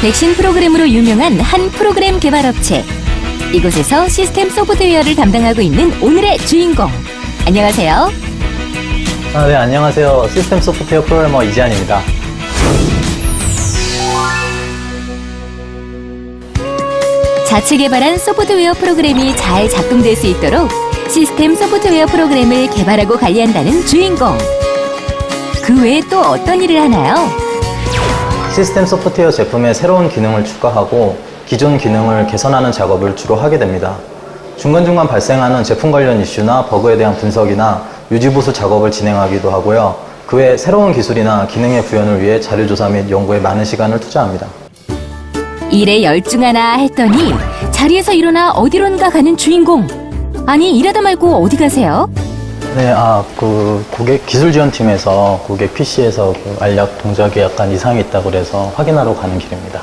백신 프로그램으로 유명한 한 프로그램 개발 업체. 이곳에서 시스템 소프트웨어를 담당하고 있는 오늘의 주인공. 안녕하세요. 아, 네, 안녕하세요. 시스템 소프트웨어 프로그래머 이지한입니다. 자체 개발한 소프트웨어 프로그램이 잘 작동될 수 있도록 시스템 소프트웨어 프로그램을 개발하고 관리한다는 주인공. 그 외에 또 어떤 일을 하나요? 시스템 소프트웨어 제품에 새로운 기능을 추가하고 기존 기능을 개선하는 작업을 주로 하게 됩니다. 중간중간 발생하는 제품 관련 이슈나 버그에 대한 분석이나 유지보수 작업을 진행하기도 하고요. 그 외 새로운 기술이나 기능의 구현을 위해 자료조사 및 연구에 많은 시간을 투자합니다. 일에 열중하나 했더니 자리에서 일어나 어디론가 가는 주인공. 아니 일하다 말고 어디 가세요? 네, 아, 그 고객 기술 지원팀에서 고객 PC에서 그 알약 동작에 약간 이상이 있다고 그래서 확인하러 가는 길입니다.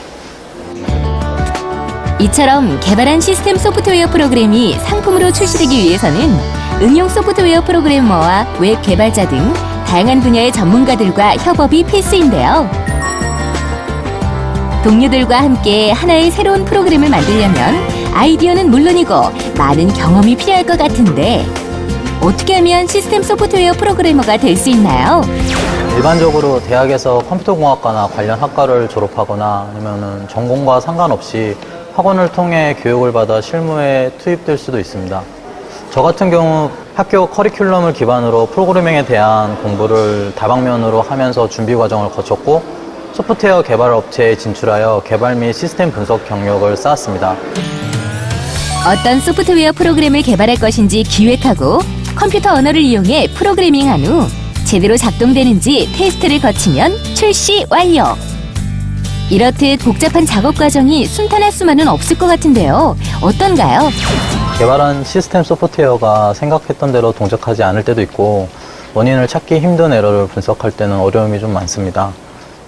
이처럼 개발한 시스템 소프트웨어 프로그램이 상품으로 출시되기 위해서는 응용 소프트웨어 프로그래머와 웹 개발자 등 다양한 분야의 전문가들과 협업이 필수인데요. 동료들과 함께 하나의 새로운 프로그램을 만들려면 아이디어는 물론이고 많은 경험이 필요할 것 같은데 어떻게 하면 시스템 소프트웨어 프로그래머가 될 수 있나요? 일반적으로 대학에서 컴퓨터공학과나 관련 학과를 졸업하거나 아니면은 전공과 상관없이 학원을 통해 교육을 받아 실무에 투입될 수도 있습니다. 저 같은 경우 학교 커리큘럼을 기반으로 프로그래밍에 대한 공부를 다방면으로 하면서 준비 과정을 거쳤고 소프트웨어 개발 업체에 진출하여 개발 및 시스템 분석 경력을 쌓았습니다. 어떤 소프트웨어 프로그램을 개발할 것인지 기획하고 컴퓨터 언어를 이용해 프로그래밍한 후 제대로 작동되는지 테스트를 거치면 출시 완료. 이렇듯 복잡한 작업 과정이 순탄할 수만은 없을 것 같은데요. 어떤가요? 개발한 시스템 소프트웨어가 생각했던 대로 동작하지 않을 때도 있고 원인을 찾기 힘든 에러를 분석할 때는 어려움이 좀 많습니다.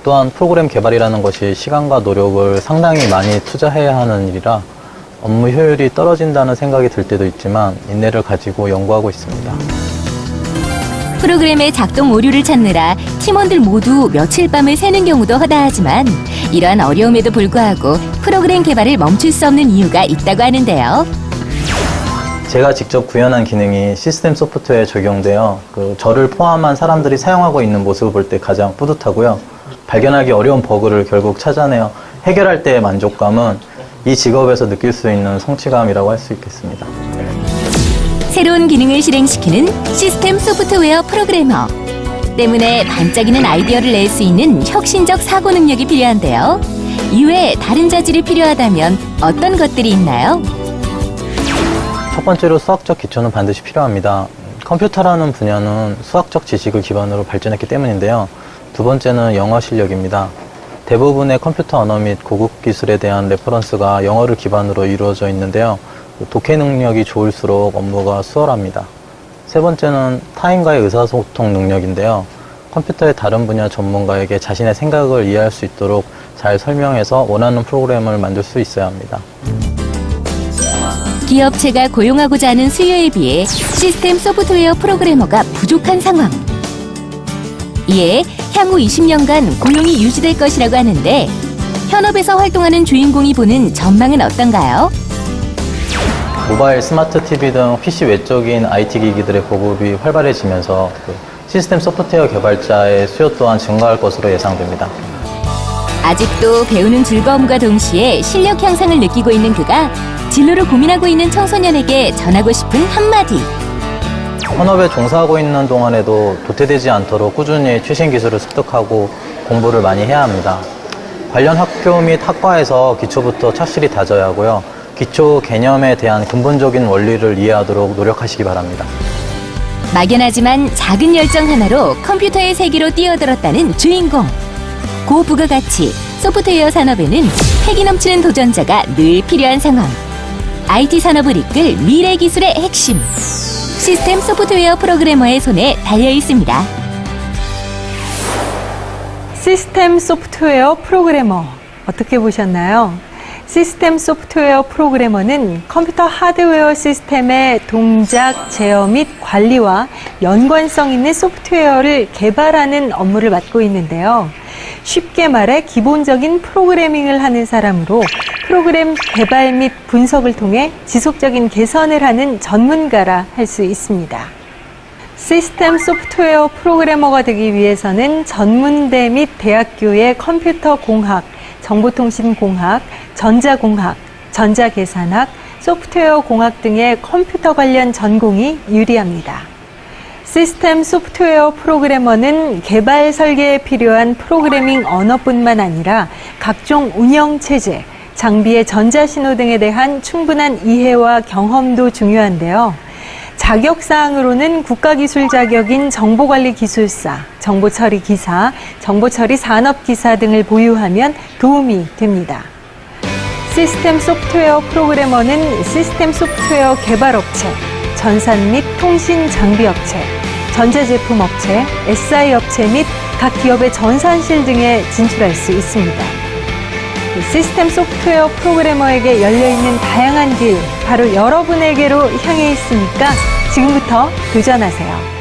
또한 프로그램 개발이라는 것이 시간과 노력을 상당히 많이 투자해야 하는 일이라 업무 효율이 떨어진다는 생각이 들 때도 있지만 인내를 가지고 연구하고 있습니다. 프로그램의 작동 오류를 찾느라 팀원들 모두 며칠 밤을 새는 경우도 허다하지만 이러한 어려움에도 불구하고 프로그램 개발을 멈출 수 없는 이유가 있다고 하는데요. 제가 직접 구현한 기능이 시스템 소프트웨어에 적용되어 그 저를 포함한 사람들이 사용하고 있는 모습을 볼 때 가장 뿌듯하고요. 발견하기 어려운 버그를 결국 찾아내어 해결할 때의 만족감은 이 직업에서 느낄 수 있는 성취감이라고 할 수 있겠습니다. 새로운 기능을 실행시키는 시스템 소프트웨어 프로그래머. 때문에 반짝이는 아이디어를 낼 수 있는 혁신적 사고 능력이 필요한데요. 이외에 다른 자질이 필요하다면 어떤 것들이 있나요? 첫 번째로 수학적 기초는 반드시 필요합니다. 컴퓨터라는 분야는 수학적 지식을 기반으로 발전했기 때문인데요. 두 번째는 영어 실력입니다. 대부분의 컴퓨터 언어 및 고급 기술에 대한 레퍼런스가 영어를 기반으로 이루어져 있는데요. 독해 능력이 좋을수록 업무가 수월합니다. 세 번째는 타인과의 의사소통 능력인데요. 컴퓨터의 다른 분야 전문가에게 자신의 생각을 이해할 수 있도록 잘 설명해서 원하는 프로그램을 만들 수 있어야 합니다. 기업체가 고용하고자 하는 수요에 비해 시스템 소프트웨어 프로그래머가 부족한 상황. 이에 향후 20년간 고용이 유지될 것이라고 하는데 현업에서 활동하는 주인공이 보는 전망은 어떤가요? 모바일, 스마트 TV 등 PC 외적인 IT 기기들의 보급이 활발해지면서 그 시스템 소프트웨어 개발자의 수요 또한 증가할 것으로 예상됩니다. 아직도 배우는 즐거움과 동시에 실력 향상을 느끼고 있는 그가 진로를 고민하고 있는 청소년에게 전하고 싶은 한마디. 현업에 종사하고 있는 동안에도 도태되지 않도록 꾸준히 최신 기술을 습득하고 공부를 많이 해야 합니다. 관련 학교 및 학과에서 기초부터 착실히 다져야 하고요. 기초 개념에 대한 근본적인 원리를 이해하도록 노력하시기 바랍니다. 막연하지만 작은 열정 하나로 컴퓨터의 세계로 뛰어들었다는 주인공. 고부가 가치 소프트웨어 산업에는 패기 넘치는 도전자가 늘 필요한 상황. IT 산업을 이끌 미래 기술의 핵심. 시스템 소프트웨어 프로그래머의 손에 달려 있습니다. 시스템 소프트웨어 프로그래머 어떻게 보셨나요? 시스템 소프트웨어 프로그래머는 컴퓨터 하드웨어 시스템의 동작, 제어 및 관리와 연관성 있는 소프트웨어를 개발하는 업무를 맡고 있는데요. 쉽게 말해 기본적인 프로그래밍을 하는 사람으로 프로그램 개발 및 분석을 통해 지속적인 개선을 하는 전문가라 할 수 있습니다. 시스템 소프트웨어 프로그래머가 되기 위해서는 전문대 및 대학교의 컴퓨터 공학, 정보통신 공학, 전자공학, 전자계산학, 소프트웨어 공학 등의 컴퓨터 관련 전공이 유리합니다. 시스템 소프트웨어 프로그래머는 개발 설계에 필요한 프로그래밍 언어뿐만 아니라 각종 운영 체제, 장비의 전자신호 등에 대한 충분한 이해와 경험도 중요한데요. 자격사항으로는 국가기술 자격인 정보관리기술사, 정보처리기사, 정보처리 산업기사 등을 보유하면 도움이 됩니다. 시스템 소프트웨어 프로그래머는 시스템 소프트웨어 개발업체, 전산 및 통신 장비 업체, 전자제품 업체, SI 업체 및 각 기업의 전산실 등에 진출할 수 있습니다. 시스템 소프트웨어 프로그래머에게 열려있는 다양한 길, 바로 여러분에게로 향해 있으니까 지금부터 도전하세요.